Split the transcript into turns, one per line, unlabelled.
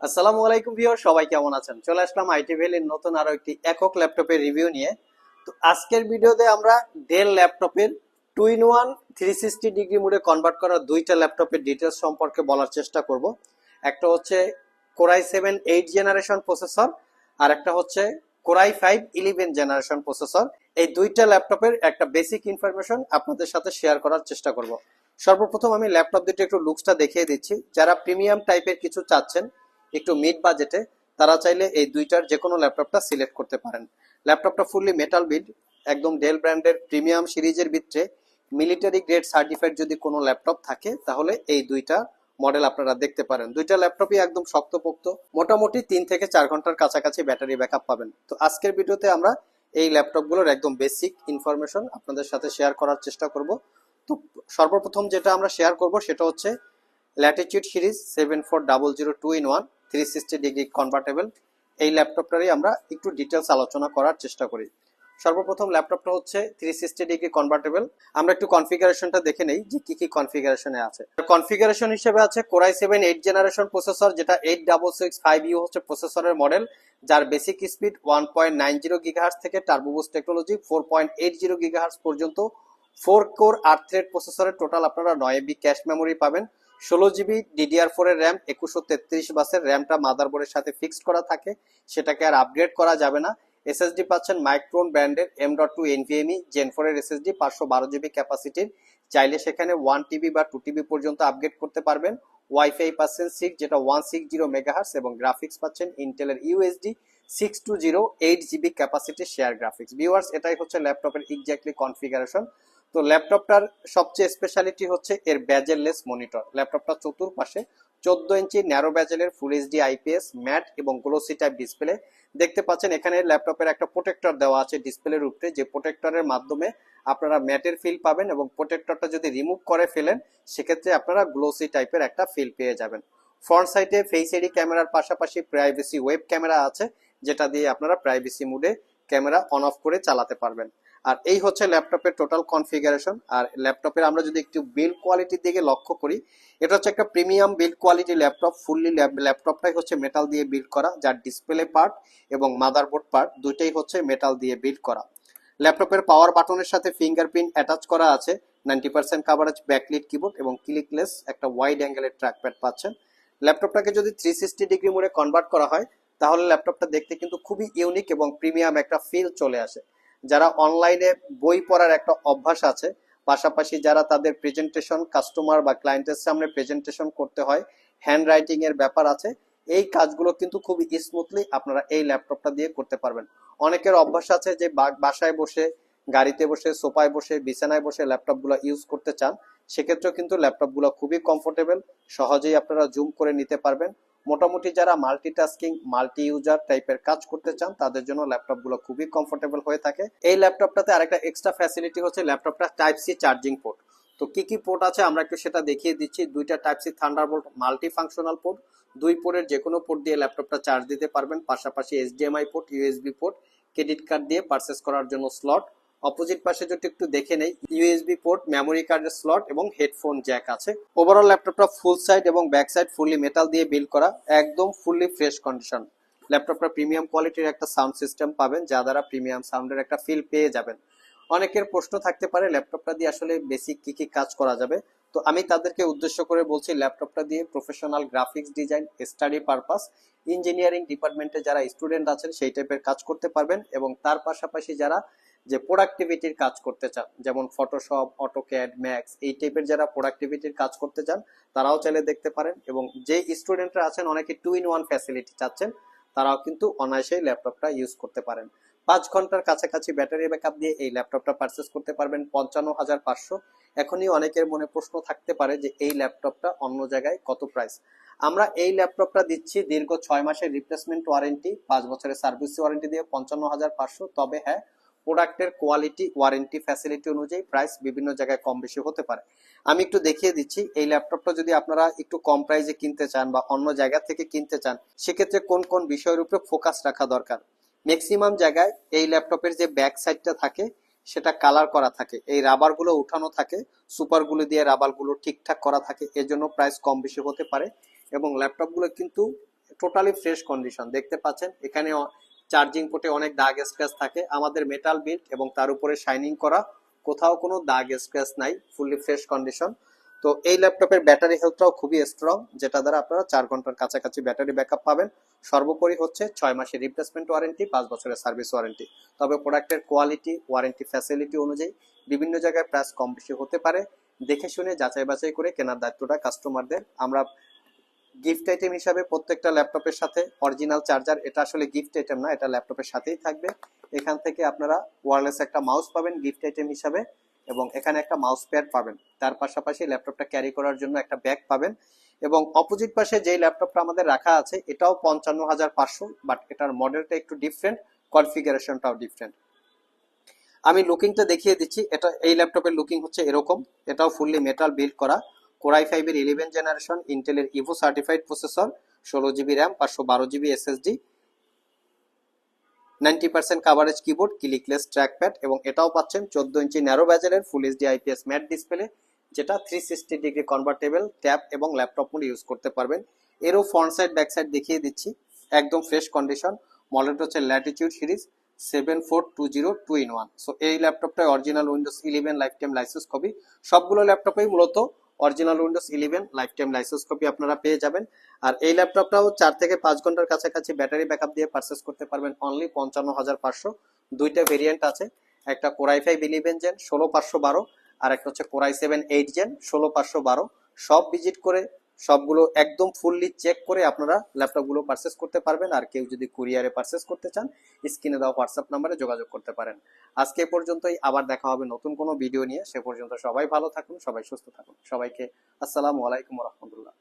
আসসালামু আলাইকুম ভিউয়ার সবাই কেমন আছেন? চলে আসলাম আইটি ভ্যালির নতুন আরও একটি একক ল্যাপটপের রিভিউ নিয়ে। তো আজকের ভিডিওতে আমরা ডেল ল্যাপটপের two in one three sixty degree মোডে কনভার্ট করা দুইটা ল্যাপটপের ডিটেলস সম্পর্কে বলার চেষ্টা করব। একটা হচ্ছে core i seven eight generation processor আর একটা হচ্ছে core i five eleven generation processor এই দুইটা ল্যাপটপের একটা বেসিক ইনফরমেশন আপনাদের সাথে শেয়ার করার চেষ্টা করব। সর্বপ্রথম আমি ল্যাপটপ দুটো একটু লুকসটা দেখিয়ে দিচ্ছি। যারা প্রিমিয়াম টাইপের কিছু চাচ্ছেন একটু মিড বাজেটে তারা চাইলে এই দুইটার যে কোনো ল্যাপটপটা সিলেক্ট করতে পারেন। ল্যাপটপটা ফুললি মেটাল বিড একদম ডেল ব্র্যান্ডের প্রিমিয়াম সিরিজের ভিতরে মিলিটারি গ্রেড সার্টিফাইড যদি কোনো ল্যাপটপ থাকে, তাহলে এই দুইটা মডেল আপনারা দেখতে পারেন। দুইটা ল্যাপটপই একদম শক্তপোক্ত, মোটামুটি তিন থেকে চার ঘণ্টার কাছাকাছি ব্যাটারি ব্যাকআপ পাবেন। তো আজকের ভিডিওতে আমরা এই ল্যাপটপগুলোর একদম বেসিক ইনফরমেশন আপনাদের সাথে শেয়ার করার চেষ্টা করব। তো সর্বপ্রথম যেটা আমরা শেয়ার করব, সেটা হচ্ছে latitude series seven four double zero two in one three sixty degree convertible এই ল্যাপটপটারই আমরা একটু ডিটেলস আলোচনা করার চেষ্টা করি। সর্বপ্রথম ল্যাপটপটা হচ্ছে থ্রি সিক্সটি ডিগ্রি কনভার্টেবল আমরা একটু কনফিগারেশনটা দেখে নেই যে কি কি কনফিগারেশনে আছে। কনফিগারেশন হিসেবে আছে Core i seven eight generation processor যেটা eight double six five U হচ্ছে প্রসেসরের মডেল যার basic speed one point nine zero gigahertz থেকে turbo boost technology four point eight zero gigahertz পর্যন্ত। ফোর কোর আট প্রসেসরের টোটাল আপনারা নয় বি ক্যাশ মেমোরি পাবেন। ষোলো জিবি ডিডিআর ফোর এর র্যাম একুশশো তেত্রিশ বাসের র্যামটা মাদারবোর্ডের সাথে ফিক্সড করা থাকে। সেটাকে আর আপগ্রেড করা যাবে না। এসএসডি পাচ্ছেন মাইক্রোন ব্র্যান্ডের M dot two NVMe gen four এর এসএসডি পাঁচশো বারো জিবি ক্যাপাসিটির চাইলে সেখানে ওয়ান টিবি বা টু টিবি পর্যন্ত আপগ্রেড করতে পারবেন। ওয়াইফাই পাচ্ছেন সিক্স যেটা ওয়ান সিক্স জিরো মেগাহার্স এবং গ্রাফিক্স পাচ্ছেন ইন্টেলের UHD six two zero eight GB ক্যাপাসিটির share graphics viewers এটাই হচ্ছে ল্যাপটপের এক্স্যাক্টলি কনফিগারেশন তো ল্যাপটপটার সবচেয়ে স্পেশালিটি হচ্ছে এর ব্যাজেললেস মনিটর ল্যাপটপটা চতুর্পাশে চোদ্দ ইঞ্চি ন্যারো ব্যাজেলের ফুল এইচডি আইপিএস ম্যাট এবং গ্লোসি টাইপ ডিসপ্লে দেখতে পাচ্ছেন এখানে ল্যাপটপের একটা প্রোটেক্টর দেওয়া আছে ডিসপ্লের উপরে। যে প্রোটেক্টরের মাধ্যমে আপনারা ম্যাটের ফিল পাবেন এবং প্রোটেক্টরটা যদি রিমুভ করে ফেলেন, সেক্ষেত্রে আপনারা গ্লোসি টাইপের একটা ফিল পেয়ে যাবেন। ফ্রন্ট সাইডে ফেস এডি ক্যামেরার পাশাপাশি প্রাইভেসি ওয়েব ক্যামেরা আছে, যেটা দিয়ে আপনারা প্রাইভেসি মুডে ক্যামেরা অন অফ করে চালাতে পারবেন। আর এই হচ্ছে ল্যাপটপের টোটাল কনফিগারেশন আর ল্যাপটপের আমরা যদি একটু বিল্ড কোয়ালিটির দিকে লক্ষ্য করি, এটা হচ্ছে একটা premium build quality laptop fully ল্যাপটপটাই হচ্ছে মেটাল দিয়ে বিল্ড করা, যার ডিসপ্লে পার্ট এবং মাদারবোর্ড পার্ট দুইটাই হচ্ছে মেটাল দিয়ে বিল্ড করা। ল্যাপটপের পাওয়ার বাটনের সাথে ফিঙ্গারপ্রিন্ট অ্যাটাচ করা আছে ninety percent coverage backlit keyboard এবং ক্লিকলেস একটা ওয়াইড অ্যাঙ্গেলের ট্র্যাকপ্যাড পাচ্ছেন। ল্যাপটপটাকে যদি থ্রি সিক্সটি ডিগ্রি মোডে কনভার্ট করা হয়, তাহলে ল্যাপটপটা দেখতে কিন্তু খুবই ইউনিক এবং প্রিমিয়াম একটা ফিল চলে আসে। যারা অনলাইনে বই পড়ার একটা অভ্যাস আছে, পাশাপাশি যারা তাদের প্রেজেন্টেশন কাস্টমার বা ক্লায়েন্টের সামনে প্রেজেন্টেশন করতে হয় হ্যান্ড রাইটিং এর ব্যাপার আছে, এই কাজগুলো কিন্তু খুব স্মুথলি আপনারা এই ল্যাপটপটা দিয়ে করতে পারবেন। অনেকের অভ্যাস আছে যে বাসায় বসে, গাড়িতে বসে, সোফায় বসে, বিছানায় বসে ল্যাপটপ ল্যাপটপগুলো ইউজ করতে চান, সেক্ষেত্রেও কিন্তু ল্যাপটপগুলো খুবই কমফোর্টেবল সহজেই আপনারা জুম করে নিতে পারবেন। মোটামুটি যারা মাল্টিটাস্কিং মাল্টি ইউজার টাইপের কাজ করতে চান, তাদের জন্য ল্যাপটপগুলো খুবই কমফোর্টেবল হয়ে থাকে। এই ল্যাপটপটাতে আরেকটা এক্সট্রা ফ্যাসিলিটি হচ্ছে ল্যাপটপটা টাইপ সি চার্জিং পোর্ট তো কি কি পোর্ট আছে আমরা একটু সেটা দেখিয়ে দিচ্ছি। দুইটা type C thunderbolt multi functional port দুই পোর্টের যে কোনো পোর্ট দিয়ে ল্যাপটপটা চার্জ দিতে পারবেন। পাশাপাশি HDMI port USB port credit card দিয়ে পারচেস করার জন্য স্লট অপোজিট পাশে যদি একটু দেখে নেই ইউএসবি পোর্ট মেমোরি কার্ডের স্লট এবং হেডফোন জ্যাক আছে। ওভারঅল ল্যাপটপটা ফুল সাইড এবং ব্যাক সাইড ফুললি মেটাল দিয়ে বিল্ড করা, একদম ফুললি ফ্রেশ কন্ডিশন ল্যাপটপটা প্রিমিয়াম কোয়ালিটির একটা সাউন্ড সিস্টেম পাবেন, যা দ্বারা প্রিমিয়াম সাউন্ডের একটা ফিল পেয়ে যাবেন। অনেকের প্রশ্ন থাকতে পারে ল্যাপটপটা দিয়ে আসলে বেসিক কি কি কাজ করা যাবে? তো আমি তাদেরকে উদ্দেশ্য করে বলছি ল্যাপটপটা দিয়ে professional graphics design study purpose engineering ডিপার্টমেন্টে যারা স্টুডেন্ট আছেন, সেই টাইপের কাজ করতে পারবেন এবং তার পাশাপাশি যারা যে প্রোডাক্টিভিটির কাজ করতে চান, যেমন ফটোশপ অটোক্যাড ম্যাক্স এই টাইপের যারা প্রোডাক্টিভিটির কাজ করতে চান, তারাও চাইলে দেখতে পারেন এবং যে স্টুডেন্টরা আছেন, অনেকে টু ইন ওয়ান ফ্যাসিলিটি চাচ্ছেন, তারাও কিন্তু অনায়াসেই ল্যাপটপটা ইউজ করতে পারেন। পাঁচ ঘণ্টার কাছাকাছি ব্যাটারি ব্যাকআপ দিয়ে এই ল্যাপটপটা পারচেস করতে পারবেন পঞ্চান্ন হাজার পাঁচশো। এখনই অনেকের মনে প্রশ্ন থাকতে পারে যে এই ল্যাপটপটা অন্য জায়গায় কত প্রাইস আমরা এই ল্যাপটপটা দিচ্ছি দীর্ঘ ছয় মাসের রিপ্লেসমেন্ট ওয়ারেন্টি পাঁচ বছরের সার্ভিস ওয়ারেন্টি দিয়ে পঞ্চান্ন হাজার পাঁচশো। তবে হ্যাঁ প্রোডাক্টের কোয়ালিটি, ওয়ারেন্টি ফ্যাসিলিটি অনুযায়ী প্রাইস বিভিন্ন জায়গায় কম বেশি হতে পারে। আমি একটু দেখিয়ে দিচ্ছি, এই ল্যাপটপটা যদি আপনারা একটু কম প্রাইসে কিনতে চান বা অন্য জায়গা থেকে কিনতে চান, সেক্ষেত্রে কোন কোন বিষয়ের উপরে ফোকাস রাখা দরকার? ম্যাক্সিমাম জায়গায় এই ল্যাপটপের যে ব্যাক সাইডটা থাকে, সেটা কালার করা থাকে। এই রাবারগুলো উঠানো থাকে সুপারগুলো দিয়ে রাবারগুলো ঠিকঠাক করা থাকে, এজন্য প্রাইস কম বেশি হতে পারে। এবং ল্যাপটপগুলো কিন্তু টোটালি ফ্রেশ কন্ডিশন দেখতে পাচ্ছেন? এখানে চার্জিং পোর্টে অনেক দাগ স্ক্র্যাচ থাকে। আমাদের মেটাল বিল্ড এবং তার উপরে শাইনিং করা কোথাও কোনো দাগ স্ক্র্যাচ নাই ফুললি ফ্রেশ কন্ডিশন তো এই ল্যাপটপের ব্যাটারি হেলথটাও খুবই স্ট্রং যেটা দ্বারা আপনারা চার ঘণ্টার কাছাকাছি ব্যাটারি ব্যাকআপ পাবেন। সর্বোপরি হচ্ছে ছয় মাসের রিপ্লেসমেন্ট ওয়ারেন্টি পাঁচ বছরের সার্ভিস ওয়ারেন্টি তবে প্রোডাক্টের কোয়ালিটি ওয়ারেন্টি ফ্যাসিলিটি অনুযায়ী বিভিন্ন জায়গায় প্রাইস কম বেশি হতে পারে। দেখে শুনে যাচাই বাছাই করে কেনার দায়িত্বটা কাস্টমারদের আমরা গিফট আইটেম হিসাবে প্রত্যেকটা ল্যাপটপের সাথে অরিজিনাল চার্জার এটা আসলে গিফট আইটেম না, এটা ল্যাপটপের সাথেই থাকবে। এখান থেকে আপনারা ওয়্যারলেস একটা মাউস পাবেন গিফট আইটেম হিসাবে এবং এখানে একটা মাউস প্যাড পাবেন। তার পাশাপাশি ল্যাপটপটা ক্যারি করার জন্য একটা ব্যাগ পাবেন এবং অপোজিট পাশে যেই ল্যাপটপটা আমাদের রাখা আছে, এটাও পঞ্চান্ন হাজার পাঁচশো বাট এটার মডেলটা একটু ডিফারেন্ট কনফিগারেশনটাও ডিফারেন্ট আমি লুকিংটা দেখিয়ে দিচ্ছি, এটা এই ল্যাপটপের লুকিং হচ্ছে এরকম, এটাও ফুললি মেটাল বিল্ড করা। কোরাই ফাইভের ইলেভেন জেনারেশন ইন্টেলের ইভো সার্টিফাইড প্রসেসর ষোলো জিবি র্যাম পাঁচশো বারো GB SSD ninety percent coverage keyboard clickless trackpad এবং এটাও পাচ্ছেন চোদ্দ ইঞ্চি narrow ব্যাজেলের full HD IPS matte display যেটা three sixty degree convertible tab এবং ল্যাপটপ মোড ইউজ করতে পারবেন। এরও ফ্রন্ট সাইড ব্যাক সাইড দেখিয়ে দিচ্ছি। একদম ফ্রেশ কন্ডিশন মডেলটা হচ্ছে latitude series seven four two zero two in one so এই ল্যাপটপটা original Windows eleven life time license copy সবগুলো ল্যাপটপেই মূলত original Windows eleven life time license copy আপনারা পেয়ে যাবেন। আর এই ল্যাপটপটাও চার থেকে পাঁচ ঘণ্টার কাছাকাছি ব্যাটারি ব্যাকআপ দিয়ে পারচেস করতে পারবেন অনলি পঞ্চান্ন হাজার পাঁচশো। দুইটা ভেরিয়েন্ট আছে, একটা কোরাই ফাইভ ইলেভেন জেন ষোলো পাঁচশো বারো, আর একটা হচ্ছে কোরাই সেভেন এইট জেন ষোলো পাঁচশো বারো। সব ভিজিট করে সবগুলো একদম ফুললি চেক করে আপনারা ল্যাপটপগুলো পারচেস করতে পারবেন। আর কেউ যদি কুরিয়ারে পারচেস করতে চান স্ক্রিনে দেওয়া হোয়াটসঅ্যাপ নাম্বারে যোগাযোগ করতে পারেন। আজকে পর্যন্তই, আবার দেখা হবে নতুন কোনো ভিডিও নিয়ে। সে পর্যন্ত সবাই ভালো থাকুন, সবাই সুস্থ থাকুন। সবাইকে আসসালামু আলাইকুম রহমতুল্লাহ।